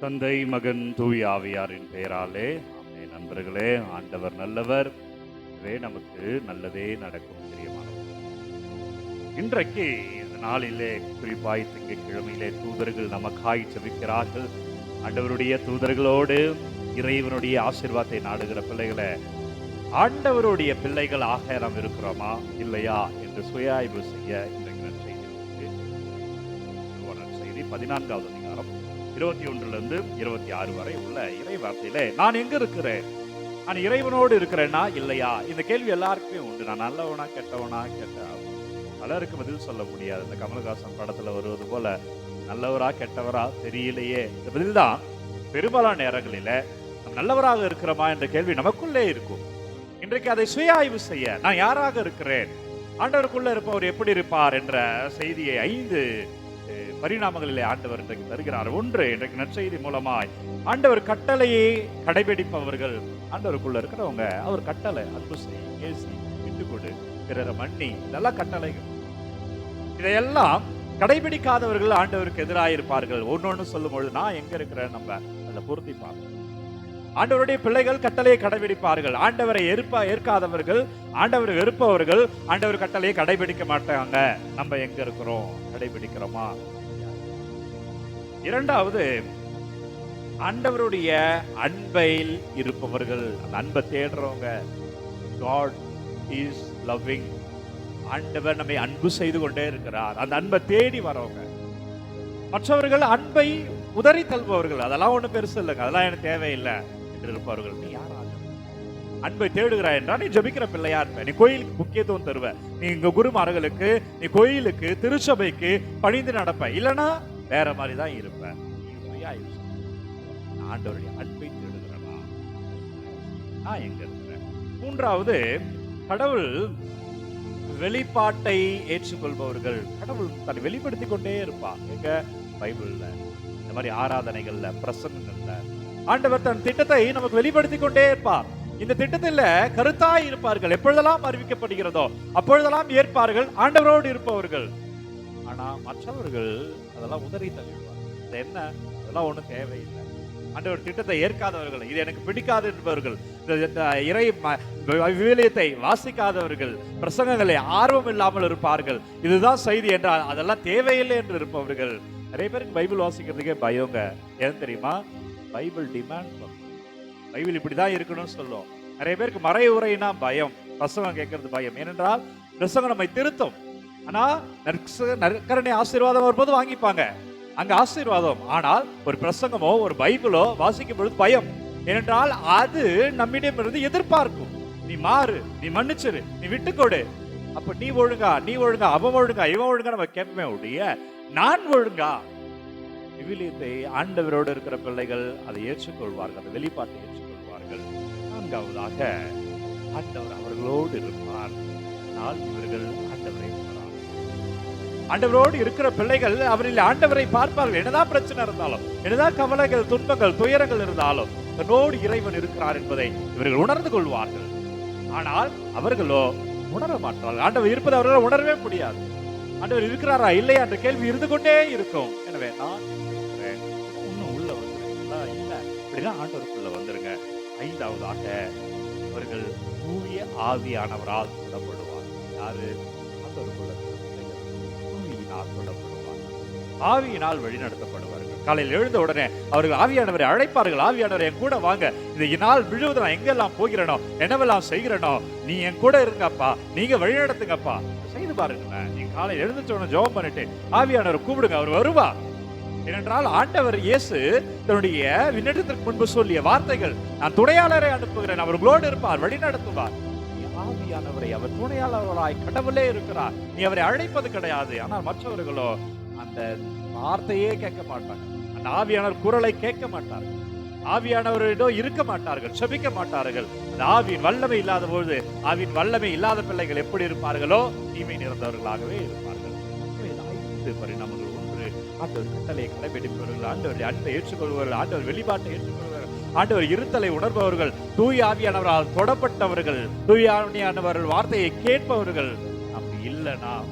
தந்தை மகன் தூய் ஆவியாரின் பெயராலே. ஆமே நண்பர்களே ஆண்டவர் நல்லவர். இதுவே நமக்கு நல்லதே நடக்கும் பிரியமானவர். இன்றைக்கு இந்த நாளிலே குறிப்பாய் திங்கட்கிழமையிலே தூதர்கள் நமக்காய் செவிக்கிறார்கள் ஆண்டவருடைய தூதர்களோடு இறைவனுடைய ஆசிர்வாதத்தை நாடுகிற பிள்ளைகளை ஆண்டவருடைய பிள்ளைகளாக நாம் இருக்கிறோமா? இல்லையா? என்று சுய ஆய்வு செய்ய இன்றைக்கு நற்செய்தி நற்செய்தி பதினான்காவது அதிகாரம். இருபத்தி ஒன்றுலேருந்து இருபத்தி ஆறு வரை உள்ள இறை வார்த்தையில நான் எங்க இருக்கிறேன்? நான் இறைவனோடு இருக்கிறேன்னா இல்லையா? இந்த கேள்வி எல்லாருக்குமே உண்டு. நான் நல்லவனா கெட்டவனா கெட்ட பலருக்கு பதில் சொல்ல முடியாது. இந்த கமல்ஹாசன் படத்தில் வருவது போல நல்லவரா கெட்டவரா தெரியலையே. இந்த பதில் தான் பெரும்பாலான நேரங்களில் நாம் நல்லவராக இருக்கிறோமா என்ற கேள்வி நமக்குள்ளே இருக்கும். இன்றைக்கு அதை சுய ஆய்வு செய்ய நான் யாராக இருக்கிறேன்? ஆண்டவருக்குள்ள இருப்பவர் எப்படி இருப்பார் என்ற செய்தியை ஐந்து பரிணாமங்களிலே ஆண்டவர் இன்றைக்கு தருகிறார். ஒன்று இன்றைக்கு நற்செய்தி மூலமாய் ஆண்டவர் கட்டளையை கடைபிடிப்பவர்கள் ஆண்டவருக்குள்ள இருக்கிறவங்க அவர் கட்டளை அன்பு செய் ஏசி விட்டுக்கொடு பிறரை மன்னி இதெல்லாம் கட்டளைகள். இதையெல்லாம் கடைபிடிக்காதவர்கள் ஆண்டவருக்கு எதிராக இருப்பார்கள். ஒன்னொன்னு சொல்லும் பொழுது நான் எங்க இருக்கிறேன்? நம்ம அதை பொருத்தி ஆண்டவருடைய பிள்ளைகள் கட்டளையை கடைபிடிப்பார்கள். ஆண்டவரை ஏற்ப ஏற்காதவர்கள் ஆண்டவரை வெறுப்பவர்கள் ஆண்டவர் கட்டளையை கடைபிடிக்க மாட்டாங்க. நம்ம எங்க இருக்கிறோம்? கடைபிடிக்கிறோமா? இரண்டாவது ஆண்டவருடைய அன்பையில் இருப்பவர்கள். அந்த அன்பை தேடுறவங்க காட் இஸ் லவ்விங் ஆண்டவர் நம்மை அன்பு செய்து கொண்டே இருக்கிறார். அந்த அன்பை தேடி வரவங்க. மற்றவர்கள் அன்பை உதறி தள்ளுபவர்கள். அதெல்லாம் ஒண்ணும் பெருசு இல்லைங்க. அதெல்லாம் எனக்கு தேவையில்லை என்று இருப்பவர்கள். நீ யாராக? அன்பை தேடுகிறாய் என்றால் நீ ஜெபிக்கிற பிள்ளையா இருப்ப. நீ கோயிலுக்கு முக்கியத்துவம் தருவ. நீ இங்க குருமார்களுக்கு நீ கோயிலுக்கு திருச்சபைக்கு பணிந்து நடப்ப. இல்லனா வேற மாதிரி தான் இருப்பேன். நீ நான் ஆண்டவருடைய அன்பை தேடுகிறேனா நான் எங்க இருக்கிறேன்? மூன்றாவது கடவுள் வெளிப்பாட்டை ஏற்றுக்கொள்பவர்கள் கடவுள் தன்னை வெளிப்படுத்தி கொண்டே இருப்பான் எங்க? பைபிள்ல. இந்த மாதிரி ஆராதனைகள்ல பிரசங்கங்கள்ல. ஆண்டவர் தன் திட்டத்தை நமக்கு வெளிப்படுத்தி கொண்டே இருப்பார். இந்த திட்டத்தில் கருத்தாய் இருப்பார்கள். எப்பொழுதெல்லாம் அறிவிக்கப்படுகிறதோ அப்பொழுதெல்லாம் ஏற்பார்கள். ஆண்டவரோடு இருப்பவர்கள். ஆனா மற்றவர்கள் அதெல்லாம் உதறி தள்ளிடுவார் இது என்ன? அதெல்லாம் ஒன்றும் தேவையில்லை. ஆண்டவர் திட்டத்தை ஏற்காதவர்கள் இது எனக்கு பிடிக்காது என்பவர்கள் இந்த- இறை ம- விவிலியத்தை வாசிக்காதவர்கள் பிரசங்கங்களை ஆர்வம் இல்லாமல் இருப்பார்கள். இதுதான் செய்தி என்றால் அதெல்லாம் தேவையில்லை என்று இருப்பவர்கள். நிறைய பேருக்கு பைபிள் வாசிக்கிறதுக்கே பயங்க. ஏன் தெரியுமா? பைபிள் டிமாண்ட் பண்ணும். பைபிள் இப்படிதான் இருக்கணும்னு சொல்லும். நிறைய பேருக்கு மறை உரைனா பயம். பிரசங்கம் கேட்கறது பயம். ஏனென்றால் பிரசங்கம் நம்மை திருத்தும். ஆனா நற்கரணை ஆசீர்வாதம் வரும்போது வாங்கிப்பாங்க. அங்க ஆசீர்வாதம். ஆனால் ஒரு பிரசங்கமோ ஒரு பைபிளோ வாசிக்கும் பொழுது பயம். ஏனென்றால் அது நம்மிடமிருந்து எதிர்பார்க்கும். நீ மாறு நீ மன்னிச்சிரு நீ விட்டுக்கொடு அப்ப நீ ஒழுங்கா நீ ஒழுங்கா அவன் ஒழுங்கா இவன் ஒழுங்கா நம்ம கேட்போமே உடைய நான் ஒழுங்கா. விவிலியத்தை ஆண்டவரோடு இருக்கிற பிள்ளைகள் அதை ஏற்றுக்கொள்வார்கள் அந்த வெளிப்பாட்டை ஏற்றுக்கொள்வார்கள். நான்காவதாக ஆண்டவர் அவர்களோடு இருப்பார். ஆனால் இவர்கள் ஆண்டவரை ஆண்டவரோடு இருக்கிற பிள்ளைகள் அவரில் ஆண்டவரை பார்ப்பார்கள். என்னதான் பிரச்சனை இருந்தாலும் என்னதான் கவலைகள் துன்பங்கள் துயரங்கள் இருந்தாலும் தன்னோடு இறைவன் இருக்கிறார் என்பதை இவர்கள் உணர்ந்து கொள்வார்கள். ஆனால் அவர்களோ உணர மாட்டார்கள். ஆண்டவர் இருப்பது அவர்களால் உணரவே முடியாது. ஆண்டவர் இருக்கிறாரா இல்லையா என்ற கேள்வி இருந்து கொண்டே இருக்கும். எனவே நான் இன்னும் உள்ள வந்துருங்களா இல்ல. அப்படின்னா ஆண்டவருக்குள்ள வந்துருங்க. ஐந்தாவதாக அவர்கள் தூய ஆவியானவரால் விடப்படுவார். யாரு? ஆண்டவருக்குள்ள இருக்கிற ஆவியினால் வழிநடத்தப்படுவார்கள் காலையில் எழுந்த உடனே அவர்கள் ஆவியானவரை அழைப்பார்கள். ஆவியானவரை என் கூட வாங்க. இந்த நாள் முழுவதும் நான் எங்கெல்லாம் போகிறனோ என்னவெல்லாம் செய்கிறனோ நீ என் கூட இருங்கப்பா. நீங்க வழிநடத்துங்கப்பா செய்து பாருங்களேன் நீங்க காலையில் எழுந்துச்சோன்னு உடனே பண்ணிட்டு ஆவியானவரை கூப்பிடுங்க. அவர் வருவா. ஏனென்றால் ஆண்டவர் இயேசு தன்னுடைய விண்ணடத்திற்கு முன்பு சொல்லிய வார்த்தைகள் நான் துணையாளரை அனுப்புகிறேன். அவர் உங்களோடு இருப்பார் வழி நடத்துவார். ஆவியானவரை அவர் துணையாளர்களாய் கடவுளே இருக்கிறார். நீ அவரை அழைப்பது கிடையாது. ஆனால் மற்றவர்களோ அந்த வார்த்தையே கேட்க மாட்டாங்க அந்த ஆவியானவர் குரலை கேட்க மாட்டார்கள். ஆவியானவரிடம் இருக்க மாட்டார்கள் செபிக்க மாட்டார்கள். அந்த ஆவியின் வல்லமை இல்லாத பொழுது ஆவியின் வல்லமை இல்லாத பிள்ளைகள் எப்படி இருப்பார்களோ தீமை நிறந்தவர்களாகவே இருப்பார்கள். ஐந்து பரிணாமங்கள் ஒன்று. ஆண்டவர் கட்டளை கடைபிடிப்பவர்கள் ஆண்டவருடைய அன்பை ஏற்றுக்கொள்பவர்கள் ஆண்டவர் வெளிப்பாட்டை ஏற்றுக்கொள்வார்கள் ஆண்டவர் இருத்தலை உணர்பவர்கள் தூய் ஆவியானவரால் தொடப்பட்டவர்கள் தூய் ஆவியானவர்கள் வார்த்தையை கேட்பவர்கள். அப்படி இல்லைன்னா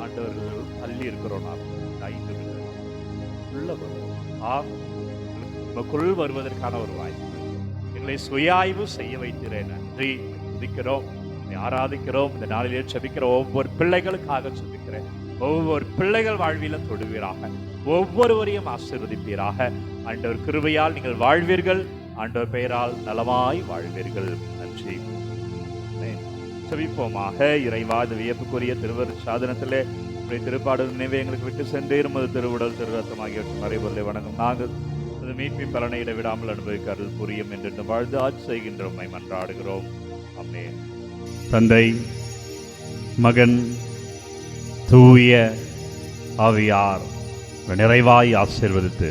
ஆண்டவர்கள் தள்ளி இருக்கிறோம் நாம். இந்த உள்ள நமக்குள் வருவதற்கான ஒரு வாய்ப்பு. எங்களை சுயாய்வு செய்ய வைக்கிறேன் நன்றி. துதிக்கிறோம். ஆராதிக்கிறோம். இந்த நாளிலே செபிக்கிற ஒவ்வொரு பிள்ளைகளுக்காக செபிக்கிறேன். ஒவ்வொரு பிள்ளைகள் வாழ்வில தொடுவீராக. ஒவ்வொருவரையும் ஆசீர்வதிப்பீராக. ஆண்டவர் கிருபையால் நீங்கள் வாழ்வீர்கள். ஆண்டவர் பெயரால் நலமாய் வாழ்வீர்கள். நன்றி. ஆமென். இறைவா இந்த வியப்புக்குரிய திருவர் சாதனத்திலே உடைய திருப்பாடல் நினைவை எங்களுக்கு விட்டு சென்றே இருமது திருவுடல் திருரத்தம் ஆகியவற்றின் மறைபொருளை வணங்கும் நாங்கள் அது மீட்பி பலனை இடைவிடாமல் அனுபவிக்க அருள் புரியும் என்று வாழ்ந்து ஆட்சி செய்கின்றோம் மன்றாடுகிறோம். அம்மே தந்தை மகன் தூய ஆவியார் நிறைவாய் ஆசீர்வதித்து